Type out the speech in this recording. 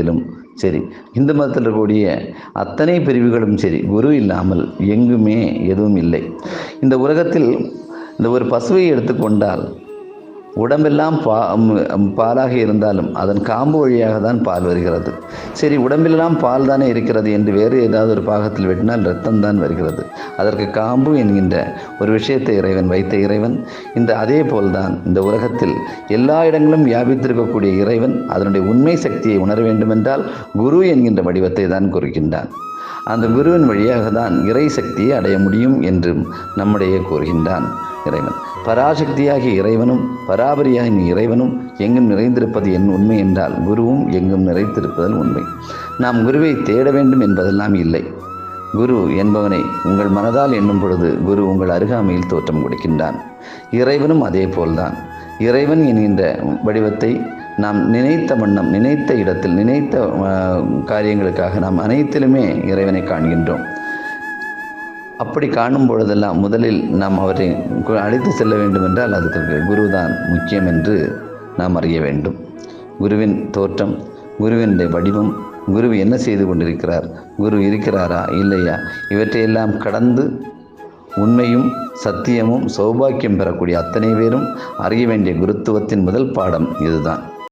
மதத்திலும் சரி இந்து மதத்தில் இருக்கக்கூடிய அத்தனை பிரிவுகளும் சரி குரு இல்லாமல் எங்குமே எதுவும் இல்லை. இந்த உலகத்தில் இந்த ஒரு பசுவை எடுத்துக்கொண்டால் உடம்பெல்லாம் பா பாலாக இருந்தாலும் அதன் காம்பு வழியாக தான் பால் வருகிறது. சரி உடம்பெல்லாம் பால் தானே இருக்கிறது என்று வேறு ஏதாவது ஒரு பாகத்தில் வெட்டினால் ரத்தம் தான் வருகிறது. அதற்கு காம்பு என்கின்ற ஒரு விஷயத்தை இறைவன் வைத்த இறைவன் இந்த அதே போல்தான் இந்த உலகத்தில் எல்லா இடங்களும் வியாபித்திருக்கக்கூடிய இறைவன் அதனுடைய உண்மை சக்தியை உணர வேண்டுமென்றால் குரு என்கின்ற வடிவத்தை தான் குறிக்கின்றான் அந்த குருவின் வழியாக தான் இறை சக்தியை அடைய முடியும் என்றும் நம்முடைய கூறுகின்றான். இறைவன். பராசக்தியாகிய இறைவனும் பராபரியாகிய இறைவனும் எங்கும் நிறைந்திருப்பது என் உண்மை என்றால் குருவும் எங்கும் நிறைந்திருப்பதன் உண்மை. நாம் குருவை தேட வேண்டும் என்பதெல்லாம் இல்லை. குரு என்பவனை உங்கள் மனதால் எண்ணும் பொழுது குரு உங்கள் அருகாமையில் தோற்றம் கொடுக்கின்றான். இறைவனும் அதே போல்தான். இறைவன் என்கின்ற வடிவத்தை நாம் நினைத்த வண்ணம் நினைத்த இடத்தில் நினைத்த காரியங்களுக்காக நாம் அனைத்திலுமே இறைவனை காண்கின்றோம். அப்படி காணும் பொழுதெல்லாம் முதலில் நாம் அவரை அழைத்து செல்ல வேண்டும் என்றால் அதுக்கு குருதான் முக்கியம் என்று நாம் அறிய வேண்டும். குருவின் தோற்றம் குருவினுடைய வடிவம் குரு என்ன செய்து கொண்டிருக்கிறார் குரு இருக்கிறாரா இல்லையா இவற்றையெல்லாம் கடந்து உண்மையும் சத்தியமும் சௌபாக்கியம் பெறக்கூடிய அத்தனை பேரும் அறிய வேண்டிய குருத்துவத்தின் முதல் பாடம் இதுதான்.